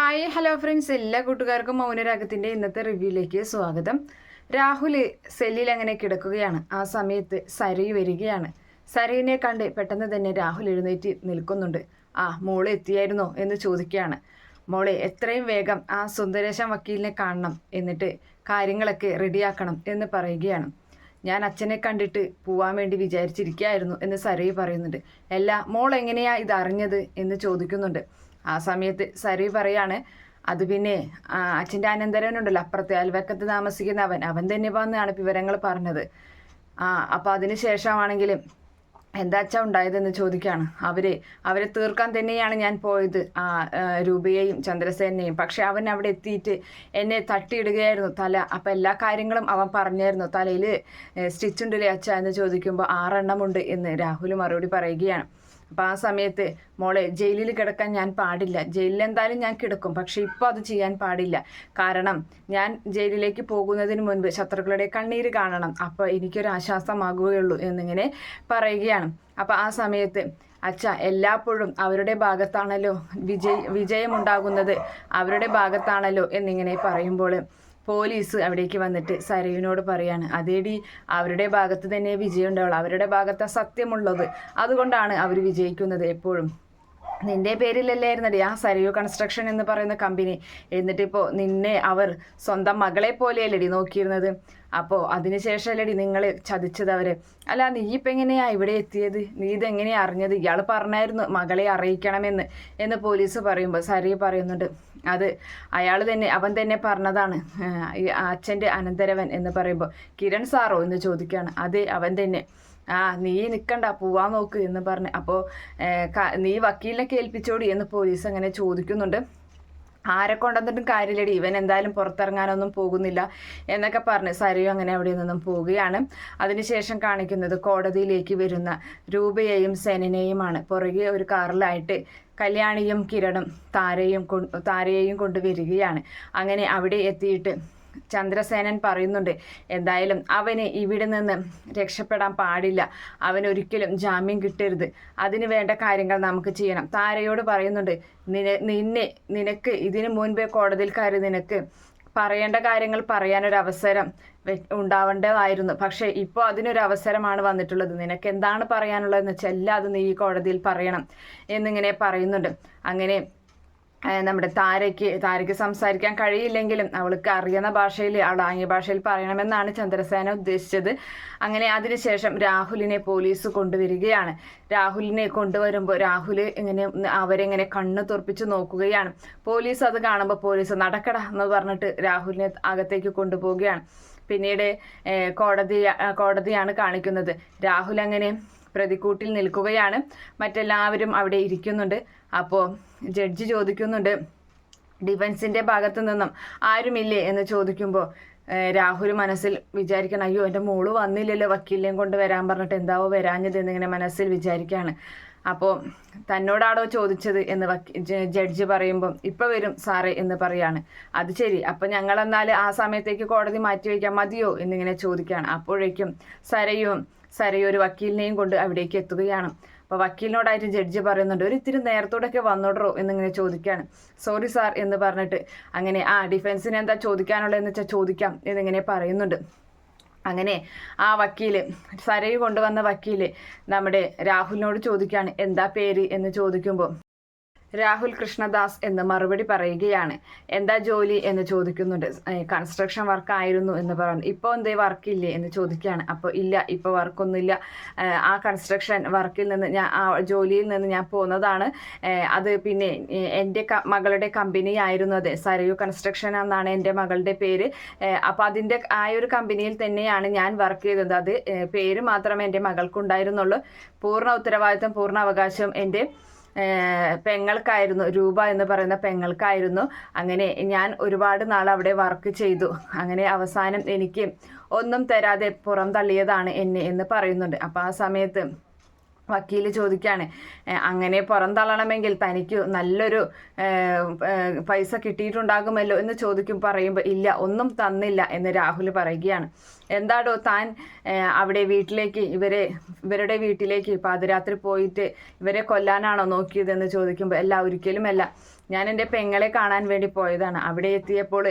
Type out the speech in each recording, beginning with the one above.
Hi hello friends. എല്ലാ കൂട്ടുകാർക്കും മൗനരാഗത്തിന്റെ ഇന്നത്തെ റിവ്യൂയിലേക്ക് സ്വാഗതം. രാഹുൽ സെല്ലിൽ അങ്ങനെ കിടക്കുകയാണ്. ആ സമയത്ത് സരയു വരികയാണ്. സരയുവിനെ കണ്ട് പെട്ടെന്ന് തന്നെ രാഹുൽ എഴുന്നേറ്റ് നിൽക്കുന്നുണ്ട്. ആ മോൾ എത്തിയായിരുന്നോ? എന്ന് ചോദിക്കുകയാണ്. മോളെ എത്രയും വേഗം ആ സുന്ദരേശൻ വക്കീലിനെ കാണണം. എന്നിട്ട് കാര്യങ്ങളൊക്കെ റെഡിയാക്കണം എന്ന് പറയുകയാണ്. ഞാൻ അച്ഛനെ കണ്ടിട്ട് പോവാൻ വേണ്ടി വിചാരിച്ചിരിക്കുകയായിരുന്നു എന്ന് സരയു പറയുന്നുണ്ട്. അല്ല മോൾ എങ്ങനെയാ ഇത് അറിഞ്ഞത് എന്ന് ചോദിക്കുന്നുണ്ട്. ആ സമയത്ത് സരി പറയാണ് അത് പിന്നെ അച്ഛന്റെ അനന്തരവനുണ്ടല്ലോ അപ്പുറത്തെ അയൽവക്കത്ത് താമസിക്കുന്ന അവൻ അവൻ തന്നെ വന്നാണ് വിവരങ്ങൾ പറഞ്ഞത്. ആ അപ്പോൾ അതിന് ശേഷമാണെങ്കിലും എന്താ അച്ഛ ഉണ്ടായതെന്ന് ചോദിക്കുകയാണ് അവരെ അവരെ തീർക്കാൻ തന്നെയാണ് ഞാൻ പോയത്. ആ രൂപയെയും ചന്ദ്രസേനെയും പക്ഷെ അവൻ അവിടെ എത്തിയിട്ട് എന്നെ തട്ടിയിടുകയായിരുന്നു തല. അപ്പം എല്ലാ കാര്യങ്ങളും അവൻ പറഞ്ഞായിരുന്നു. തലയിൽ സ്റ്റിച്ച് ഉണ്ടല്ലേ അച്ഛ എന്ന് ചോദിക്കുമ്പോൾ ആറെണ്ണമുണ്ട് എന്ന് രാഹുൽ മറുപടി പറയുകയാണ്. അപ്പം ആ സമയത്ത് മോളെ ജയിലിൽ കിടക്കാൻ ഞാൻ പാടില്ല. ജയിലിൽ എന്തായാലും ഞാൻ കിടക്കും. പക്ഷേ ഇപ്പോൾ അത് ചെയ്യാൻ പാടില്ല. കാരണം ഞാൻ ജയിലിലേക്ക് പോകുന്നതിന് മുൻപ് ശത്രുക്കളുടെ കണ്ണീര് കാണണം. അപ്പോൾ എനിക്കൊരു ആശ്വാസമാകുകയുള്ളൂ എന്നിങ്ങനെ പറയുകയാണ്. അപ്പോൾ ആ സമയത്ത് അച്ഛ എല്ലാപ്പോഴും അവരുടെ ഭാഗത്താണല്ലോ വിജയ് വിജയമുണ്ടാകുന്നത്. അവരുടെ ഭാഗത്താണല്ലോ എന്നിങ്ങനെ പറയുമ്പോൾ പോലീസ് അവിടേക്ക് വന്നിട്ട് സരയുവിനോട് പറയാണ് അതേടി അവരുടെ ഭാഗത്ത് തന്നെ വിജയം ഉണ്ടാവുള്ളൂ അവരുടെ ഭാഗത്ത് സത്യമുള്ളത്. അതുകൊണ്ടാണ് അവർ വിജയിക്കുന്നത് എപ്പോഴും. നിന്റെ പേരിലല്ലായിരുന്നടി ആ സരയു കൺസ്ട്രക്ഷൻ എന്ന് പറയുന്ന കമ്പനി എന്നിട്ടിപ്പോൾ നിന്നെ അവർ സ്വന്തം മകളെ പോലെയല്ലടി നോക്കിയിരുന്നത്. അപ്പോൾ അതിനുശേഷമല്ലടി നിങ്ങൾ ചതിച്ചത് അവരെ. അല്ല നീ ഇപ്പം എങ്ങനെയാ ഇവിടെ എത്തിയത്? നീ ഇതെങ്ങനെയാ അറിഞ്ഞത്? ഇയാൾ പറഞ്ഞായിരുന്നു മകളെ അറിയിക്കണമെന്ന്. എന്ന് പോലീസ് പറയുമ്പോൾ സരയു പറയുന്നുണ്ട് അത് അയാൾ തന്നെ അവൻ തന്നെ പറഞ്ഞതാണ് ഈ അച്ഛന്റെ അനന്തരവൻ എന്ന് പറയുമ്പോൾ കിരൺ സാറോ എന്ന് ചോദിക്കുകയാണ്. അത് അവൻ തന്നെ ആ നീ നിൽക്കണ്ട പോവാൻ നോക്ക് എന്ന് പറഞ്ഞ്. അപ്പോൾ നീ വക്കീലിനെ കേൾപ്പിച്ചോടി എന്ന് പോലീസ് അങ്ങനെ ചോദിക്കുന്നുണ്ട്. ആരെ കൊണ്ടുവന്നിട്ടും കാര്യമില്ലടി. ഇവൻ എന്തായാലും പുറത്തിറങ്ങാനൊന്നും പോകുന്നില്ല എന്നൊക്കെ പറഞ്ഞ് സരയു അങ്ങനെ അവിടെ നിന്നും പോവുകയാണ്. അതിനുശേഷം കാണിക്കുന്നത് കോടതിയിലേക്ക് വരുന്ന രൂപയെയും സെനനെയുമാണ്. പുറകെ ഒരു കാറിലായിട്ട് കല്യാണിയും കിരണും താരയും താരയെയും കൊണ്ടുവരികയാണ്. അങ്ങനെ അവിടെ എത്തിയിട്ട് ചന്ദ്രസേനൻ പറയുന്നുണ്ട് എന്തായാലും അവന് ഇവിടെ നിന്ന് രക്ഷപ്പെടാൻ പാടില്ല. അവൻ ഒരിക്കലും ജാമ്യം കിട്ടരുത്. അതിന് വേണ്ട കാര്യങ്ങൾ നമുക്ക് ചെയ്യണം. താരയോട് പറയുന്നുണ്ട് നിന്നെ നിനക്ക് ഇതിനു മുൻപേ കോടതിയിൽ നിനക്ക് പറയേണ്ട കാര്യങ്ങൾ പറയാനൊരു അവസരം വെ- ഉണ്ടാവേണ്ടതായിരുന്നു. പക്ഷേ ഇപ്പോൾ അതിനൊരു അവസരമാണ് വന്നിട്ടുള്ളത്. നിനക്ക് എന്താണ് പറയാനുള്ളതെന്ന് വെച്ചാൽ എല്ലാം അത് നീ ഈ കോടതിയിൽ പറയണം എന്നിങ്ങനെ പറയുന്നുണ്ട്. അങ്ങനെ നമ്മുടെ താരയ്ക്ക് താരയ്ക്ക് സംസാരിക്കാൻ കഴിയില്ലെങ്കിലും അവൾക്ക് അറിയുന്ന ഭാഷയിൽ അവൾ ആംഗ്യ ഭാഷയിൽ പറയണമെന്നാണ് ചന്ദ്രസേന ഉദ്ദേശിച്ചത്. അങ്ങനെ അതിനുശേഷം രാഹുലിനെ പോലീസ് കൊണ്ടുവരികയാണ്. രാഹുലിനെ കൊണ്ടുവരുമ്പോൾ രാഹുൽ ഇങ്ങനെ അവരെങ്ങനെ കണ്ണ് തുറപ്പിച്ച് നോക്കുകയാണ്. പോലീസ് അത് കാണുമ്പോൾ പോലീസ് നടക്കട എന്ന് പറഞ്ഞിട്ട് രാഹുലിനെ അകത്തേക്ക് കൊണ്ടുപോവുകയാണ്. പിന്നീട് കോടതി കോടതിയാണ് കാണിക്കുന്നത്. രാഹുൽ അങ്ങനെ പ്രതിക്കൂട്ടിൽ നിൽക്കുകയാണ്. മറ്റെല്ലാവരും അവിടെ ഇരിക്കുന്നുണ്ട്. അപ്പോൾ ജഡ്ജി ചോദിക്കുന്നുണ്ട് ഡിഫൻസിന്റെ ഭാഗത്തു നിന്നും ആരുമില്ലേ? എന്ന് ചോദിക്കുമ്പോൾ രാഹുൽ മനസ്സിൽ വിചാരിക്കണം അയ്യോ എന്റെ മോൾ വന്നില്ലല്ലോ വക്കീലിനെയും കൊണ്ട് വരാൻ പറഞ്ഞിട്ട് എന്താവോ വരാഞ്ഞത് എന്നിങ്ങനെ മനസ്സിൽ വിചാരിക്കുകയാണ് അപ്പോൾ തന്നോടാണോ ചോദിച്ചത് എന്ന് ജഡ്ജി പറയുമ്പം ഇപ്പം വരും സാറേ എന്ന് പറയാണ്. അത് ശരി അപ്പം ഞങ്ങളെന്നാൽ ആ സമയത്തേക്ക് കോടതി മാറ്റിവെക്കാൻ മതിയോ? എന്നിങ്ങനെ ചോദിക്കുകയാണ് അപ്പോഴേക്കും സരയും സരയും ഒരു വക്കീലിനെയും കൊണ്ട് അവിടേക്ക് എത്തുകയാണ്. അപ്പോൾ വക്കീലിനോടായിട്ട് ജഡ്ജി പറയുന്നുണ്ട് ഒരു ഇത്തിരി നേരത്തോടൊക്കെ വന്നോടറോ എന്നിങ്ങനെ ചോദിക്കുകയാണ് സോറി സാർ എന്ന് പറഞ്ഞിട്ട് അങ്ങനെ ആ ഡിഫൻസിന് എന്താ ചോദിക്കാനുള്ളതെന്ന് വെച്ചാൽ ചോദിക്കാം എന്നിങ്ങനെ പറയുന്നുണ്ട്. അങ്ങനെ ആ വക്കീൽ സരയു കൊണ്ടുവന്ന വക്കീൽ നമ്മുടെ രാഹുലിനോട് ചോദിക്കുകയാണ് എന്താ പേര്? എന്ന് ചോദിക്കുമ്പോൾ രാഹുൽ കൃഷ്ണദാസ് എന്ന് മറുപടി പറയുകയാണ്. എന്താ ജോലി എന്ന് ചോദിക്കുന്നുണ്ട്. കൺസ്ട്രക്ഷൻ വർക്ക് ആയിരുന്നു എന്ന് പറഞ്ഞു. ഇപ്പോൾ എന്തേ വർക്കില്ലേ എന്ന് ചോദിക്കുകയാണ്. അപ്പോൾ ഇല്ല ഇപ്പോൾ വർക്കൊന്നുമില്ല ആ കൺസ്ട്രക്ഷൻ വർക്കിൽ നിന്ന് ഞാൻ ആ ജോലിയിൽ നിന്ന് ഞാൻ പോകുന്നതാണ് അത് പിന്നെ എന്റെ മകളുടെ കമ്പനി ആയിരുന്നു അത്. സരയു കൺസ്ട്രക്ഷൻ എന്നാണ് എന്റെ മകളുടെ പേര്. അപ്പോൾ അതിന്റെ ആ ഒരു കമ്പനിയിൽ തന്നെയാണ് ഞാൻ വർക്ക് ചെയ്തത്. അത് പേര് മാത്രമേ എന്റെ മകൾക്കുണ്ടായിരുന്നുള്ളൂ. പൂർണ ഉത്തരവാദിത്വം പൂർണ അവകാശം എന്റെ പെങ്ങൾക്കായിരുന്നു രൂപ എന്ന് പറയുന്ന പെങ്ങൾക്കായിരുന്നു. അങ്ങനെ ഞാൻ ഒരുപാട് നാൾ അവിടെ വർക്ക് ചെയ്തു. അങ്ങനെ അവസാനം എനിക്ക് ഒന്നും തരാതെ പുറം തള്ളിയതാണ് എന്നെ എന്ന് പറയുന്നുണ്ട്. അപ്പോൾ ആ സമയത്ത് വക്കീൽ ചോദിക്കുകയാണ് "ഏഹ് അങ്ങനെ പുറന്തള്ളണമെങ്കിൽ തനിക്ക് നല്ലൊരു പൈസ കിട്ടിയിട്ടുണ്ടാകുമല്ലോ? എന്ന് ചോദിക്കും പറയുമ്പോൾ ഇല്ല ഒന്നും തന്നില്ല എന്ന് രാഹുൽ പറയുകയാണ്. എന്താടോ താൻ അവിടെ വീട്ടിലേക്ക് ഇവരെ ഇവരുടെ വീട്ടിലേക്ക് പാതിരാത്രി പോയിട്ട് ഇവരെ കൊല്ലാനാണോ നോക്കിയതെന്ന് ചോദിക്കുമ്പോൾ അല്ല ഒരിക്കലുമല്ല. ഞാൻ എന്റെ പെങ്ങളെ കാണാൻ വേണ്ടി പോയതാണ്. അവിടെ എത്തിയപ്പോൾ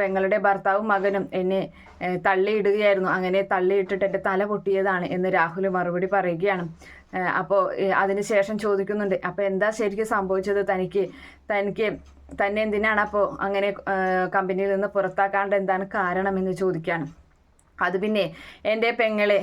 പെങ്ങളുടെ ഭർത്താവും മകനും എന്നെ തള്ളിയിടുകയായിരുന്നു. അങ്ങനെ തള്ളിയിട്ടിട്ട് എന്റെ തല പൊട്ടിയതാണ് എന്ന് രാഹുൽ മറുപടി പറയുകയാണ്. അപ്പോൾ അതിനുശേഷം ചോദിക്കുന്നുണ്ട് അപ്പോൾ എന്താ ശരിക്കും സംഭവിച്ചത്? തനിക്ക് തനിക്ക് തന്നെ എന്തിനാണ് അപ്പോൾ അങ്ങനെ കമ്പനിയിൽ നിന്ന് പുറത്താക്കാണ്ട് എന്താണ് കാരണം എന്ന് ചോദിക്കുകയാണ്. അത് പിന്നെ എന്റെ പെങ്ങളെ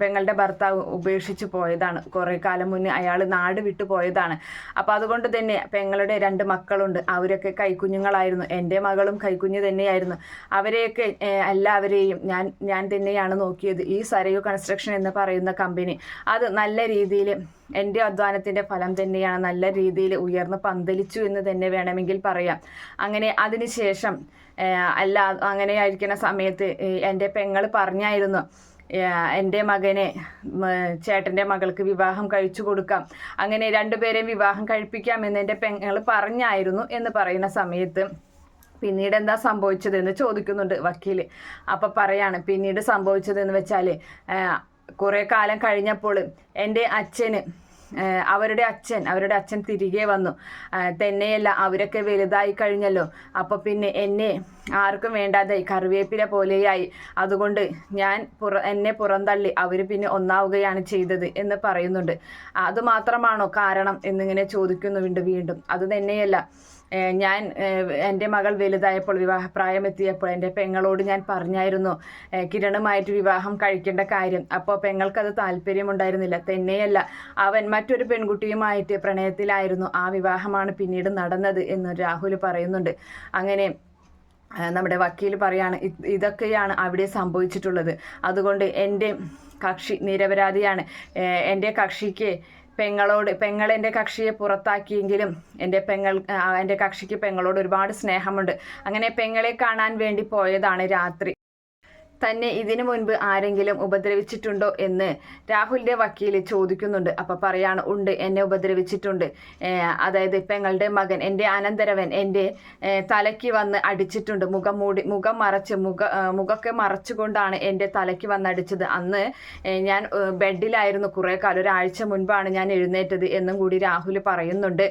പെങ്ങളുടെ ഭർത്താവ് ഉപേക്ഷിച്ച് പോയതാണ്. കുറേ കാലം മുന്നേ അയാൾ നാട് വിട്ടു പോയതാണ്. അപ്പോൾ അതുകൊണ്ട് തന്നെ പെങ്ങളുടെ രണ്ട് മക്കളുണ്ട്. അവരൊക്കെ കൈക്കുഞ്ഞുങ്ങളായിരുന്നു. എന്റെ മകളും കൈക്കുഞ്ഞ് തന്നെയായിരുന്നു. അവരെയൊക്കെ എല്ലാവരെയും ഞാൻ ഞാൻ തന്നെയാണ് നോക്കിയത്. ഈ സരയു കൺസ്ട്രക്ഷൻ എന്ന് പറയുന്ന കമ്പനി അത് നല്ല രീതിയിൽ എന്റെ അധ്വാനത്തിന്റെ ഫലം തന്നെയാണ് നല്ല രീതിയിൽ ഉയർന്ന് പന്തലിച്ചു എന്ന് തന്നെ വേണമെങ്കിൽ പറയാം. അങ്ങനെ അതിനുശേഷം അല്ല അങ്ങനെ ആയിരിക്കുന്ന സമയത്ത് എന്റെ പെങ്ങൾ പറഞ്ഞായിരുന്നു എന്റെ മകനെ ചേട്ടന്റെ മകൾക്ക് വിവാഹം കഴിച്ചു കൊടുക്കാം. അങ്ങനെ രണ്ടുപേരെയും വിവാഹം കഴിപ്പിക്കാം എന്ന് എന്റെ പെങ്ങൾ പറഞ്ഞായിരുന്നു എന്ന് പറയുന്ന സമയത്ത് പിന്നീട് എന്താ സംഭവിച്ചതെന്ന് ചോദിക്കുന്നുണ്ട് വക്കീൽ അപ്പം പറയാണ് പിന്നീട് സംഭവിച്ചതെന്ന് വെച്ചാൽ കുറേ കാലം കഴിഞ്ഞപ്പോൾ എന്റെ അച്ഛന് അവരുടെ അച്ഛൻ അവരുടെ അച്ഛൻ തിരികെ വന്നു. തന്നെയല്ല അവരൊക്കെ വലുതായി കഴിഞ്ഞല്ലോ. അപ്പോൾ പിന്നെ എന്നെ ആർക്കും വേണ്ടാതായി കറിവേപ്പില പോലെയായി. അതുകൊണ്ട് ഞാൻ പുറ എന്നെ പുറന്തള്ളി അവർ പിന്നെ ഒന്നാവുകയാണ് ചെയ്തത് എന്ന് പറയുന്നുണ്ട്. അത് മാത്രമാണോ കാരണം എന്നിങ്ങനെ ചോദിക്കുന്നുണ്ട് വീണ്ടും. അത് തന്നെയല്ല. ഞാൻ എന്റെ മകൾ വലുതായപ്പോൾ വിവാഹപ്രായം എത്തിയപ്പോൾ എന്റെ പെങ്ങളോട് ഞാൻ പറഞ്ഞായിരുന്നു കിരണുമായിട്ട് വിവാഹം കഴിക്കേണ്ട കാര്യം. അപ്പോൾ പെങ്ങൾക്കത് താല്പര്യമുണ്ടായിരുന്നില്ല. തന്നെയല്ല അവൻ മറ്റൊരു പെൺകുട്ടിയുമായിട്ട് പ്രണയത്തിലായിരുന്നു. ആ വിവാഹമാണ് പിന്നീട് നടന്നത് എന്ന് രാഹുൽ പറയുന്നുണ്ട്. അങ്ങനെ നമ്മുടെ വക്കീൽ പറയാണ് ഇതൊക്കെയാണ് അവിടെ സംഭവിച്ചിട്ടുള്ളത്. അതുകൊണ്ട് എന്റെ കക്ഷി നിരപരാധിയാണ്. എന്റെ കക്ഷിക്ക് പെങ്ങളോട് പെങ്ങൾ എന്റെ കക്ഷിയെ പുറത്താക്കിയെങ്കിലും എന്റെ പെങ്ങൾ എന്റെ കക്ഷിക്ക് പെങ്ങളോട് ഒരുപാട് സ്നേഹമുണ്ട്. അങ്ങനെ പെങ്ങളെ കാണാൻ വേണ്ടി പോയതാണ് രാത്രി. തന്നെ ഇതിനു മുൻപ് ആരെങ്കിലും ഉപദ്രവിച്ചിട്ടുണ്ടോ എന്ന് രാഹുലിന്റെ വക്കീൽ ചോദിക്കുന്നുണ്ട്. അപ്പൊ പറയാണ് ഉണ്ട് എന്നെ ഉപദ്രവിച്ചിട്ടുണ്ട്. അതായത് പെങ്ങളുടെ മകൻ എന്റെ അനന്തരവൻ എന്റെ തലയ്ക്ക് വന്ന് അടിച്ചിട്ടുണ്ട്. മുഖം മൂടി മുഖം മറച്ച് മുഖ മുഖമൊക്കെ മറച്ചുകൊണ്ടാണ് എന്റെ തലയ്ക്ക് വന്ന് അടിച്ചത്. അന്ന് ഞാൻ ബെഡിലായിരുന്നു കുറേ കാലം. ഒരാഴ്ച മുൻപാണ് ഞാൻ എഴുന്നേറ്റത് എന്നും കൂടി രാഹുൽ പറയുന്നുണ്ട്.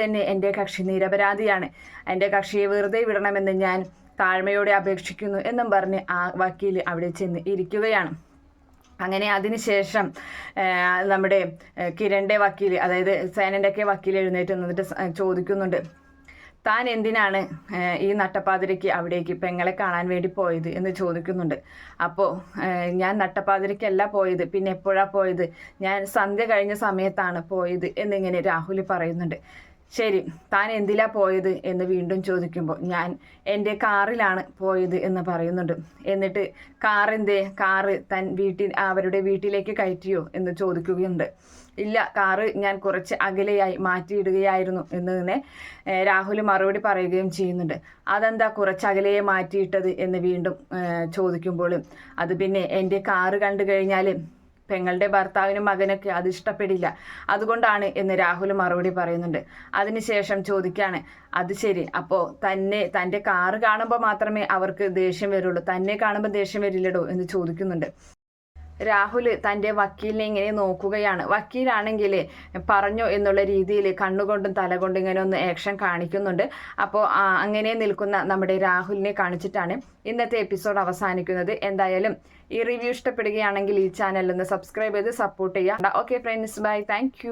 തന്നെ എന്റെ കക്ഷി നിരപരാധിയാണ്. എന്റെ കക്ഷിയെ വെറുതെ വിടണമെന്ന് ഞാൻ താഴ്മയോടെ അപേക്ഷിക്കുന്നു എന്നും പറഞ്ഞ് ആ വക്കീൽ അവിടെ ചെന്ന് ഇരിക്കുകയാണ്. അങ്ങനെ അതിനുശേഷം നമ്മുടെ കിരണിന്റെ വക്കീൽ അതായത് സേനന്റെ ഒക്കെ വക്കീൽ എഴുന്നേറ്റ് നിന്നിട്ട് ചോദിക്കുന്നുണ്ട്. താൻ എന്തിനാണ് ഈ നട്ടപ്പാതിരയ്ക്ക് അവിടേക്ക് പെങ്ങളെ കാണാൻ വേണ്ടി പോയത് എന്ന് ചോദിക്കുന്നുണ്ട്. അപ്പോൾ ഞാൻ നട്ടപ്പാതിരയ്ക്കല്ല പോയത് പിന്നെ എപ്പോഴാണ് പോയത്? ഞാൻ സന്ധ്യ കഴിഞ്ഞ സമയത്താണ് പോയത് എന്നിങ്ങനെ രാഹുൽ പറയുന്നുണ്ട്. ശരി താൻ എന്തിലാ പോയത് എന്ന് വീണ്ടും ചോദിക്കുമ്പോൾ ഞാൻ എന്റെ കാറിലാണ് പോയത് എന്ന് പറയുന്നുണ്ട്. എന്നിട്ട് കാർ എന്തേ? കാറ് തൻ വീട്ടിൽ അവരുടെ വീട്ടിലേക്ക് കയറ്റിയോ? എന്ന് ചോദിക്കുകയുണ്ട്. ഇല്ല കാറ് ഞാൻ കുറച്ച് അകലെയായി മാറ്റിയിടുകയായിരുന്നു എന്ന് തന്നെ രാഹുൽ മറുപടി പറയുകയും ചെയ്യുന്നുണ്ട്. അതെന്താ കുറച്ച് അകലെയെ മാറ്റിയിട്ടത്? എന്ന് വീണ്ടും ചോദിക്കുമ്പോൾ അത് പിന്നെ എന്റെ കാറ് കണ്ടു കഴിഞ്ഞാൽ പെങ്ങളുടെ ഭർത്താവിനും മകനൊക്കെ അത് ഇഷ്ടപ്പെടില്ല. അതുകൊണ്ടാണ് എന്ന് രാഹുൽ മറുപടി പറയുന്നുണ്ട്. അതിനുശേഷം ചോദിക്കാണ് അത് ശരി. അപ്പോൾ തന്നെ തന്റെ കാറ് കാണുമ്പോൾ മാത്രമേ അവർക്ക് ദേഷ്യം വരുള്ളൂ. തന്നെ കാണുമ്പോൾ ദേഷ്യം വരില്ലടോ? എന്ന് ചോദിക്കുന്നുണ്ട്. രാഹുൽ തന്റെ വക്കീലിനെ ഇങ്ങനെ നോക്കുകയാണ്. വക്കീലാണെങ്കിൽ പറഞ്ഞു എന്നുള്ള രീതിയിൽ കണ്ണുകൊണ്ടും തലകൊണ്ടും ഇങ്ങനെ ഒന്ന് ആക്ഷൻ കാണിക്കുന്നുണ്ട്. അപ്പോൾ അങ്ങനെ നിൽക്കുന്ന നമ്മുടെ രാഹുലിനെ കാണിച്ചിട്ടാണ് ഇന്നത്തെ എപ്പിസോഡ് അവസാനിക്കുന്നത്. എന്തായാലും ഈ റിവ്യൂ ഇഷ്ടപ്പെടുകയാണെങ്കിൽ ഈ ചാനൽ ഒന്ന് സബ്സ്ക്രൈബ് ചെയ്ത് സപ്പോർട്ട് ചെയ്യുക ഓക്കെ ഫ്രണ്ട്സ് ബൈ താങ്ക്